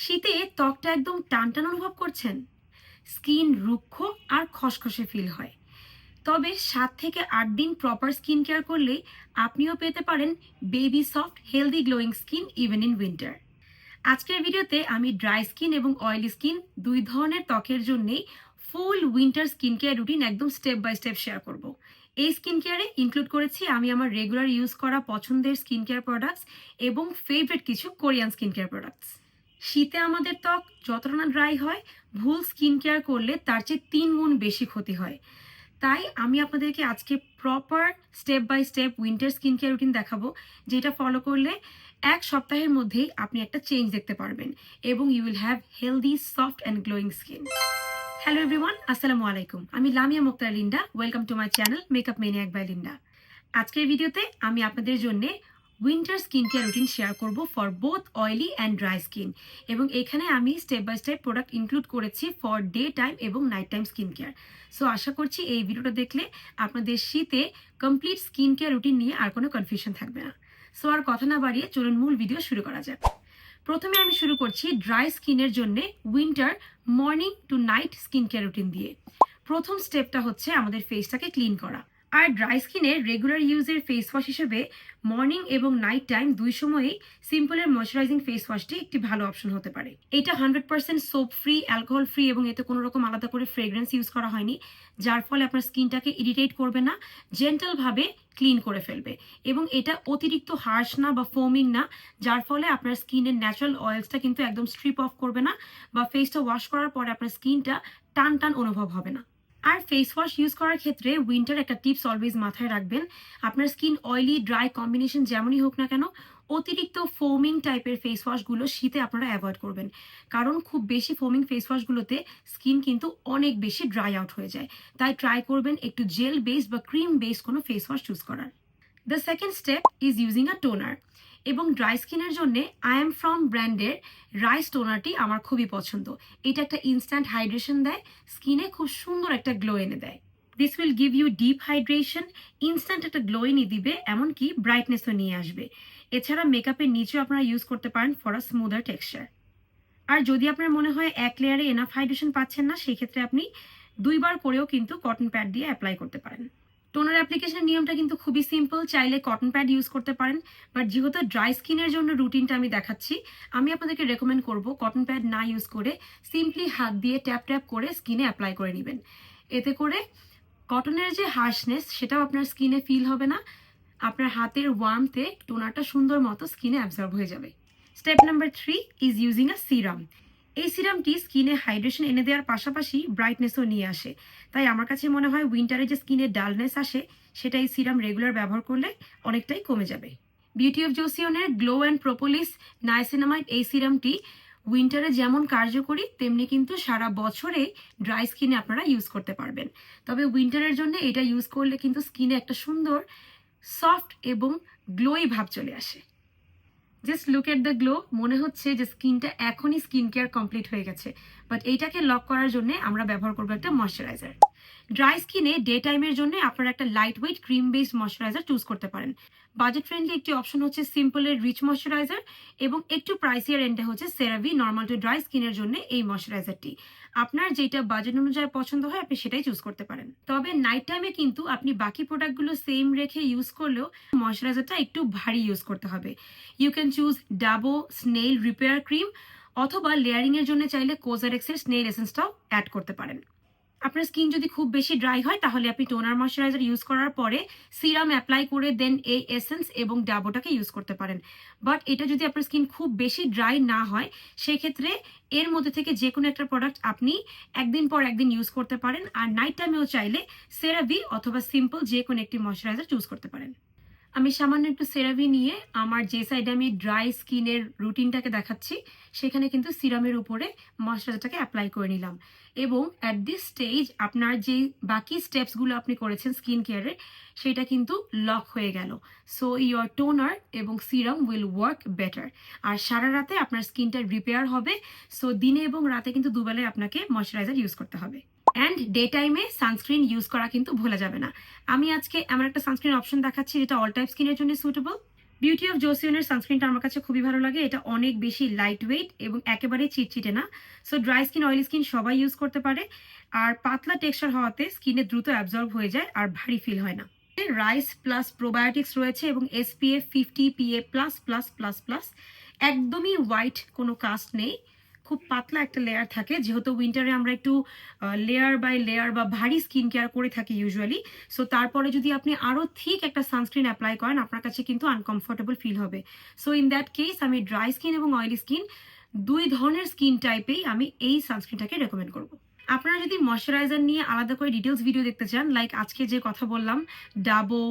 শীতে ত্বকটা একদম টান টান অনুভব করছেন। স্কিন রুক্ষ আর খসখসে ফিল হয়। তবে সাত থেকে আট দিন প্রপার স্কিন কেয়ার করলে আপনিও পেতে পারেন baby soft healthy glowing skin even in winter আজকের ভিডিওতে আমি ড্রাই স্কিন এবং অয়েলি স্কিন দুই ধরনের ত্বকের জন্যেই full winter skin care routine একদম স্টেপ বাই স্টেপ শেয়ার করব। এই স্কিন কেয়ারে ইনক্লুড করেছি আমি আমার রেগুলার ইউজ করা পছন্দের স্কিন কেয়ার প্রোডাক্টস এবং ফেভারিট কিছু কোরিয়ান স্কিন কেয়ার প্রোডাক্টস শীতে আমাদের ত্বক যতটা না ড্রাই হয়, ভুল স্কিন কেয়ার করলে তার চেয়ে তিন গুণ বেশি ক্ষতি হয়। তাই আমি আপনাদেরকে আজকে proper step by step winter skin care routine দেখাবো, যেটা ফলো করলে এক সপ্তাহের মধ্যেই আপনি একটা চেঞ্জ দেখতে পারবেন এবং you will have healthy soft and glowing skin hello everyone আসসালামু আলাইকুম। আমি Lamia Muktar Linda welcome to my channel makeup maniac by Linda আজকের ভিডিওতে আমি আপনাদের জন্য winter skin care routine share করব for both oily and dry skin এবং এখানে আমি step by step product include করেছি ফর ডে টাইম এবং night time skin care so আশা করছি এই ভিডিওটা দেখলে আপনাদের শীতে কমপ্লিট স্কিন কেয়ার রুটিন নিয়ে আর কোনো কনফিউশন থাকবে না। সো আর কথা না বাড়িয়ে চলুন মূল ভিডিও শুরু করা যাক। প্রথমে আমি শুরু করছি ড্রাই স্কিনের জন্য winter morning to night skin care routine দিয়ে। প্রথম স্টেপটা হচ্ছে আমাদের ফেসটাকে ক্লিন করা। আর ড্রাই স্কিনের রেগুলার ইউজের ফেস ওয়াশ হিসেবে মর্নিং এবং নাইট টাইম দুই সময়েই সিম্পলের ময়শ্চারাইজিং ফেস ওয়াশটি একটি ভালো অপশন হতে পারে। এটা hundred percent soap free alcohol free এবং এতে কোনো রকম আলাদা করে ফ্রেগ্রেন্স ইউজ করা হয়নি, যার ফলে আপনার স্কিনটাকে ইরিটেট করবে না জেন্টালভাবে ক্লিন করে ফেলবে এবং এটা অতিরিক্ত হার্শ না বা ফোমিং না, যার ফলে আপনার স্কিনের ন্যাচারাল অয়েলসটা কিন্তু একদম স্ট্রিপ অফ করবে না বা ফেসটা ওয়াশ করার পরে আপনার স্কিনটা টান টান অনুভব হবে না। আর ফেস ওয়াশ ইউজ করার ক্ষেত্রে উইন্টার একটা টিপস অলওয়েজ মাথায় রাখবেন। আপনার স্কিন অয়েলি ড্রাই কম্বিনেশন যেমনই হোক না কেন, অতিরিক্ত ফোমিং টাইপের ফেস ওয়াশগুলো শীতে আপনারা অ্যাভয়েড করবেন। কারণ খুব বেশি ফোমিং ফেস ওয়াশগুলোতে স্কিন কিন্তু অনেক বেশি ড্রাই আউট হয়ে যায়। তাই ট্রাই করবেন একটু জেল বেসড বা ক্রিম বেসড কোনো ফেস ওয়াশ চুজ করার। The second step is using a toner এবং ড্রাই স্কিনের জন্য আই এম ফ্রম ব্র্যান্ডের রাইস টোনারটি আমার খুবই পছন্দ। এটা একটা ইনস্ট্যান্ট হাইড্রেশন দেয় স্কিনে খুব সুন্দর একটা গ্লো এনে দেয়। This will give you deep hydration instant একটা গ্লো এনে দিবে, এমনকি ব্রাইটনেসও নিয়ে আসবে। এছাড়া মেকআপের নিচেও আপনারা ইউজ করতে পারেন ফর আ স্মুদার টেক্সচার আর যদি আপনার মনে হয় এক লেয়ারে এনাফ হাইড্রেশন পাচ্ছেন না সেই ক্ষেত্রে আপনি দুইবার করেও কিন্তু কটন প্যাড দিয়ে অ্যাপ্লাই করতে পারেন। টোনার অ্যাপ্লিকেশনের নিয়মটা কিন্তু খুবই সিম্পল চাইলে কটন প্যাড ইউজ করতে পারেন বাট যেহেতু ড্রাই স্কিনের জন্য রুটিনটা আমি দেখাচ্ছি, আমি আপনাদেরকে রেকমেন্ড করব কটন প্যাড না ইউজ করে সিম্পলি হাত দিয়ে ট্যাপ ট্যাপ করে স্কিনে অ্যাপ্লাই করে নেবেন। এতে করে কটনের যে হার্শনেস সেটাও আপনার স্কিনে ফিল হবে না, আপনার হাতের ওয়ার্মতে টোনারটা সুন্দর মতো স্কিনে অ্যাবজর্ব হয়ে যাবে। Step number three is using a serum এই সিরামটি স্কিনে হাইড্রেশন এনে দেওয়ার পাশাপাশি ব্রাইটনেসও নিয়ে আসে। তাই আমার কাছে মনে হয় উইন্টারে যে স্কিনে ডালনেস আসে, সেটা এই সিরাম রেগুলার ব্যবহার করলে অনেকটাই কমে যাবে। বিউটি অফ জোসিয়নের গ্লো অ্যান্ড প্রোপোলিস নাইসিনামাইড এই সিরামটি উইন্টারে যেমন কার্যকরী, তেমনি কিন্তু সারা বছরে ড্রাই স্কিনে আপনারা ইউজ করতে পারবেন। তবে উইন্টারের জন্য এটা ইউজ করলে কিন্তু স্কিনে একটা সুন্দর, সফট এবং গ্লোই ভাব চলে আসে। Just look at the glow মনে হচ্ছে যে স্কিনটা এখনই স্কিন কেয়ার কমপ্লিট হয়ে গেছে। বাট এইটাকে লক করার জন্য আমরা ব্যবহার করব একটা ময়শ্চারাইজার ড্রাই স্কিনে ডে টাইমের জন্য আপনারা একটা light weight cream based moisturiser choose করতে পারেন। বাজেট ফ্রেন্ডলি একটি অপশন হচ্ছে সিম্পলের রিচ ময়শ্চারাইজার এবং একটু প্রাইসিয়ার এন্ডে হচ্ছে সেরাভি নর্মাল টু ড্রাই স্কিনের জন্য এই ময়শ্চারাইজারটি আপনার যেটা বাজেট অনুযায়ী পছন্দ হয়, আপনি সেটাই চুজ করতে পারেন। তবে নাইট টাইমে কিন্তু আপনি বাকি প্রোডাক্টগুলো সেম রেখে ইউজ করলেও ময়শ্চারাইজারটা একটু ভারী ইউজ করতে হবে। You can choose Dabo snail repair cream অথবা লেয়ারিং এর জন্য চাইলে কোজারেক্সের স্নেল এসেন্সটাও অ্যাড করতে পারেন। আপনার স্কিন যদি খুব বেশি ড্রাই হয়, তাহলে আপনি টোনার ময়শ্চারাইজার ইউজ করার পরে সিরাম অ্যাপ্লাই করে দেন এই এসেন্স এবং ডাবোটাকে ইউজ করতে পারেন। বাট এটা যদি আপনার স্কিন খুব বেশি ড্রাই না হয়, সেক্ষেত্রে এর মধ্যে থেকে যে কোনো একটা প্রোডাক্ট আপনি একদিন পর একদিন ইউজ করতে পারেন। আর নাইট টাইমেও চাইলে সেরাভি অথবা সিম্পল যে কোনো একটি ময়শ্চারাইজার চুজ করতে পারেন। আমি সামান্য একটু সেরাভি নিয়ে আমার যে সাইডে আমি ড্রাই স্কিনের রুটিনটাকে দেখাচ্ছি, সেখানে কিন্তু সিরামের উপরে ময়শ্চারাইজারটাকে অ্যাপ্লাই করে নিলাম। এবং অ্যাট দিস স্টেজ আপনার যে বাকি স্টেপসগুলো আপনি করেছেন স্কিন কেয়ারে সেটা কিন্তু লক হয়ে গেল। সো ইয়োর টোনার এবং সিরাম উইল ওয়ার্ক বেটার আর সারা রাতে আপনার স্কিনটা রিপেয়ার হবে। সো দিনে এবং রাতে কিন্তু দুবেলায় আপনাকে ময়শ্চারাইজার ইউজ করতে হবে। অ্যান্ড ডে টাইমে সানস্ক্রিন ইউজ করা কিন্তু ভোলা যাবে না। আমি আজকে এমন একটা সানস্ক্রিন অপশন দেখাচ্ছি, যেটা অল টাইপ স্কিনের জন্য সুটেবল বিউটি অফ জোসিয়নের সানস্ক্রিনটা আমার কাছে খুবই ভালো লাগে। এটা অনেক বেশি লাইট ওয়েট এবং একেবারে চিটচিটে না। So dry skin oily skin সবাই ইউজ করতে পারে। আর পাতলা টেক্সচার হওয়াতে স্কিনে দ্রুত অ্যাবজর্ব হয়ে যায় আর ভারী ফিল হয় না। রাইস প্লাস প্রোবায়োটিক্স রয়েছে এবং SPF fifty PA plus plus plus plus একদমই হোয়াইট কোনো কাস্ট নেই। খুব পাতলা একটা লেয়ার থাকে। যেহেতু উইন্টারে আমরা একটু লেয়ার বাই লেয়ার বা ভারী স্কিন কেয়ার করে থাকি ইউজুয়ালি সো তারপরে যদি আপনি আরও ঠিক একটা সানস্ক্রিন অ্যাপ্লাই করেন, আপনার কাছে কিন্তু আনকমফোর্টেবল ফিল হবে। সো ইন দ্যাট কেস আমি ড্রাই স্কিন এবং অয়েলি স্কিন দুই ধরনের স্কিন টাইপেই আমি এই সানস্ক্রিনটাকে রেকমেন্ড করব। আপনারা যদি ময়শ্চারাইজার নিয়ে আলাদা করে ডিটেলস ভিডিও দেখতে চান লাইক আজকে যে কথা বললাম ডাবো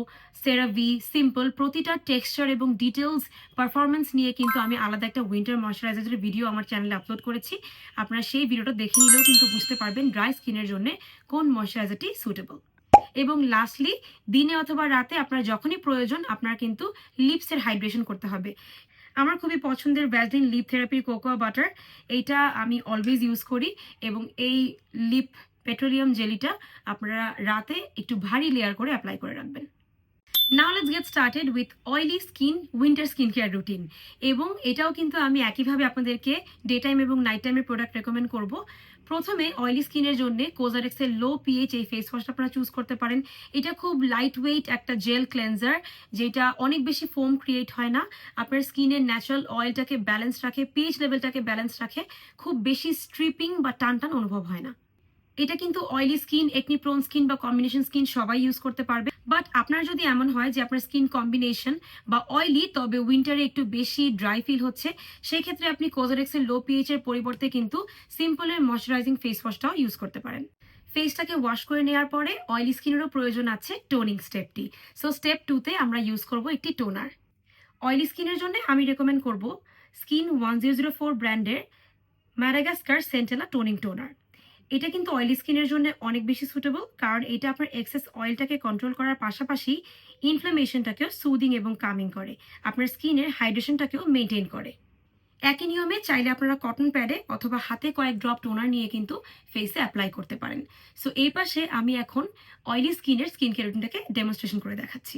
সেরাভি সিম্পল প্রতিটা টেক্সচার এবং ডিটেলস পারফরমেন্স নিয়ে কিন্তু আমি আলাদা একটা উইন্টার ময়শ্চারাইজারের ভিডিও আমার চ্যানেলে আপলোড করেছি। আপনারা সেই ভিডিওটা দেখে নিলেও কিন্তু বুঝতে পারবেন ড্রাই স্কিনের জন্য কোন ময়শ্চারাইজারটি সুটেবল এবং লাস্টলি দিনে অথবা রাতে আপনার যখনই প্রয়োজন, আপনার কিন্তু লিপসের হাইড্রেশন করতে হবে। আমার খুবই পছন্দের ভ্যাজলিন লিপ থেরাপির কোকোয়া বাটার এইটা আমি অলওয়েজ ইউজ করি এবং এই লিপ পেট্রোলিয়াম জেলিটা আপনারা রাতে একটু ভারী লেয়ার করে অ্যাপ্লাই করে রাখবেন। Now let's get started with oily skin winter skin care routine এবং এটাও কিন্তু আমি একইভাবে আপনাদেরকে ডে টাইম এবং নাইট টাইমের প্রোডাক্ট রেকমেন্ড করব। প্রথমে অয়েলি স্কিনের জন্য কোজারেক্সের লো পিএইচ এই ফেস ওয়াশটা আপনারা চুজ করতে পারেন। এটা খুব লাইট ওয়েট একটা জেল ক্লেন্সার যেটা অনেক বেশি ফোম ক্রিয়েট হয় না। আপনার স্কিনের ন্যাচারাল অয়েলটাকে ব্যালেন্স রাখে পিএইচ লেভেলটাকে ব্যালেন্স রাখে। খুব বেশি স্ট্রিপিং বা টান টান অনুভব হয় না। এটা কিন্তু oily skin acne prone skin বা কম্বিনেশন স্কিন সবাই ইউজ করতে পারবে। বাট আপনার যদি এমন হয় যে আপনার স্কিন কম্বিনেশন বা অয়েলি তবে উইন্টারে একটু বেশি ড্রাই ফিল হচ্ছে সেই ক্ষেত্রে আপনি কোজারেক্সের লো পিএইচ এর পরিবর্তে কিন্তু সিম্পলের ময়শ্চারাইজিং ফেস ওয়াশটাও ইউজ করতে পারেন। ফেসটাকে ওয়াশ করে নেওয়ার পরে অয়েলি স্কিনেরও প্রয়োজন আছে টোনিং স্টেপটি সো স্টেপ টুতে আমরা ইউজ করব একটি টোনার অয়েলি স্কিনের জন্য আমি রেকমেন্ড করব skin one zero zero four ব্র্যান্ডের ম্যারাগাস্কার সেন্টেলা টোনিং টোনার এটা কিন্তু অয়েলি স্কিনের জন্য অনেক বেশি সুটেবল কারণ এটা আপনার এক্সেস অয়েলটাকে কন্ট্রোল করার পাশাপাশি ইনফ্লামেশনটাকেও সুদিং এবং কামিং করে। আপনার স্কিনের হাইড্রেশনটাকেও মেনটেন করে। একই নিয়মে চাইলে আপনারা কটন প্যাডে অথবা হাতে কয়েক ড্রপ টোনার নিয়ে কিন্তু ফেসে অ্যাপ্লাই করতে পারেন। সো এই পাশে আমি এখন অয়েলি স্কিনের স্কিন কেয়ার রুটিনটাকে ডেমনস্ট্রেশন করে দেখাচ্ছি।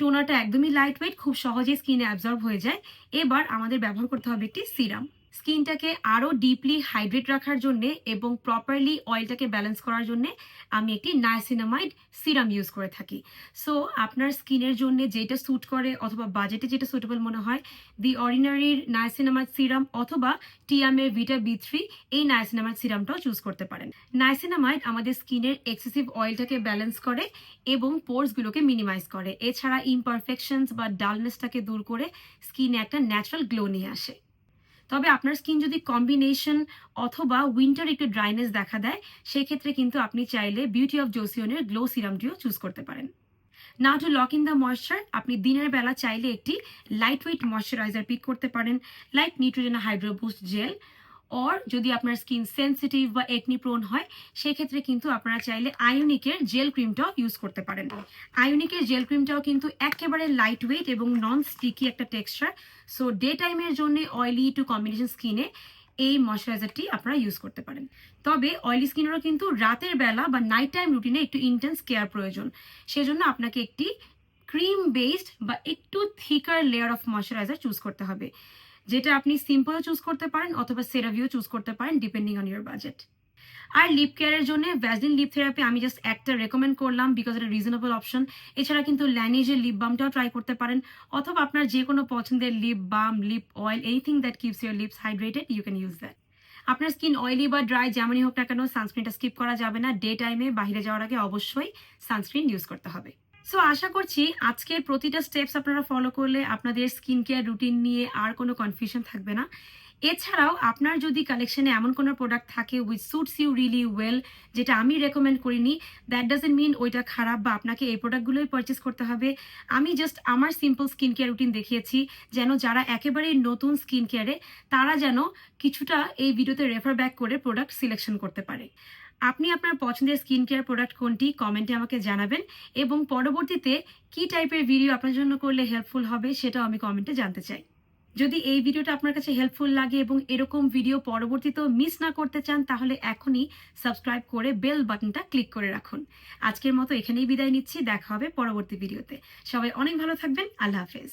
টোনারটা একদমই লাইট ওয়েট খুব সহজেই স্কিনে অ্যাবজর্ব হয়ে যায়। এবার আমাদের ব্যবহার করতে হবে একটি সিরাম স্কিনটাকে আরও ডিপলি হাইড্রেট রাখার জন্য এবং প্রপারলি অয়েলটাকে ব্যালেন্স করার জন্য আমি একটি নাইসিনামাইড সিরাম ইউজ করে থাকি। সো আপনার স্কিনের জন্য যেটা স্যুট করে অথবা বাজেটে যেটা সুটেবল মনে হয় দি অর্ডিনারির নাইসিনামাইড সিরাম অথবা টিয়ামের ভিটা বি থ্রি এই নাইসিনামাইড সিরামটাও চুজ করতে পারেন। নাইসিনামাইড আমাদের স্কিনের এক্সেসিভ অয়েলটাকে ব্যালেন্স করে এবং পোর্সগুলোকে মিনিমাইজ করে। এছাড়া ইমপারফেকশনস বা ডালনেসটাকে দূর করে স্কিনে একটা ন্যাচারাল গ্লো নিয়ে আসে। তবে আপনার স্কিন যদি কম্বিনেশন অথবা উইন্টার একটু ড্রাইনেস দেখা দেয়, সেক্ষেত্রে কিন্তু আপনি চাইলে বিউটি অফ জোসিয়নের গ্লো সিরামটিও চুজ করতে পারেন। না to lock in the moisture আপনি দিনের বেলা চাইলে একটি লাইট ওয়েট ময়শ্চারাইজার পিক করতে পারেন like Neutrogena Hydro Boost gel or যদি আপনার স্কিন সেন্সিটিভ বা একনি প্রোন হয়, সেক্ষেত্রে কিন্তু আপনারা চাইলে আয়ুনিকের জেল ক্রিমটাও ইউজ করতে পারেন। আয়ুনিকের জেল ক্রিমটাও কিন্তু একেবারে লাইট ওয়েট এবং নন স্টিকি একটা টেক্সচার সো ডে টাইমের জন্য অয়েলি টু কম্বিনেশন স্কিনে এই ময়শ্চারাইজারটি আপনারা ইউজ করতে পারেন। তবে অয়েলি স্কিনেরও কিন্তু রাতের বেলা বা নাইট টাইম রুটিনে একটু ইন্টেন্স কেয়ার প্রয়োজন। সেজন্য আপনাকে একটি ক্রিম বেসড বা একটু thicker layer of moisturiser choose করতে হবে। যেটা আপনি সিম্পলও চুজ করতে পারেন অথবা সেরাভিও চুজ করতে পারেন ডিপেন্ডিং অন ইউর বাজেট আর লিপ কেয়ারের জন্য ভ্যাসলিন লিপ থেরাপি আমি জাস্ট একটা রেকমেন্ড করলাম বিকজ এটা রিজনেবল অপশন এছাড়া কিন্তু ল্যানিজের লিপ বামটাও ট্রাই করতে পারেন, অথবা আপনার যে কোনো পছন্দের lip balm lip oil anything that keeps your lips hydrated you can use that আপনার স্কিন অয়েলি বা ড্রাই যেমনই হোক না কেন সানস্ক্রিনটা স্কিপ করা যাবে না। ডে টাইমে বাইরে যাওয়ার আগে অবশ্যই সানস্ক্রিন ইউজ করতে হবে। সো আশা করছি আজকের প্রতিটা স্টেপস আপনারা ফলো করলে আপনাদের স্কিন কেয়ার রুটিন নিয়ে আর কোনো কনফিউশন থাকবে না। এছাড়াও আপনার যদি কালেকশনে এমন কোনো প্রোডাক্ট থাকে with suits you really well যেটা আমি রেকমেন্ড করিনি দ্যাট ডাজেন্ট মিন ওইটা খারাপ বা আপনাকে এই প্রোডাক্টগুলোই পারচেস করতে হবে। আমি জাস্ট আমার সিম্পল স্কিন কেয়ার রুটিন দেখিয়েছি, যেন যারা একেবারেই নতুন স্কিন কেয়ারে তারা যেন কিছুটা এই ভিডিওতে রেফার ব্যাক করে প্রোডাক্ট সিলেকশন করতে পারে। আপনি আপনার পছন্দের স্কিন কেয়ার প্রোডাক্ট কোনটি কমেন্টে আমাকে জানাবেন। এবং পরবর্তীতে কি টাইপের ভিডিও আপনার জন্য করলে হেল্পফুল হবে সেটাও আমি কমেন্টে জানতে চাই। যদি এই ভিডিওটা আপনার কাছে হেল্পফুল লাগে এবং এরকম ভিডিও পরবর্তীতেও মিস না করতে চান, তাহলে এখনই সাবস্ক্রাইব করে বেল বাটনটা ক্লিক করে রাখুন। আজকের মতো এখানেই বিদায় নিচ্ছি। দেখা হবে পরবর্তী ভিডিওতে সবাই অনেক ভালো থাকবেন। আল্লাহ হাফেজ।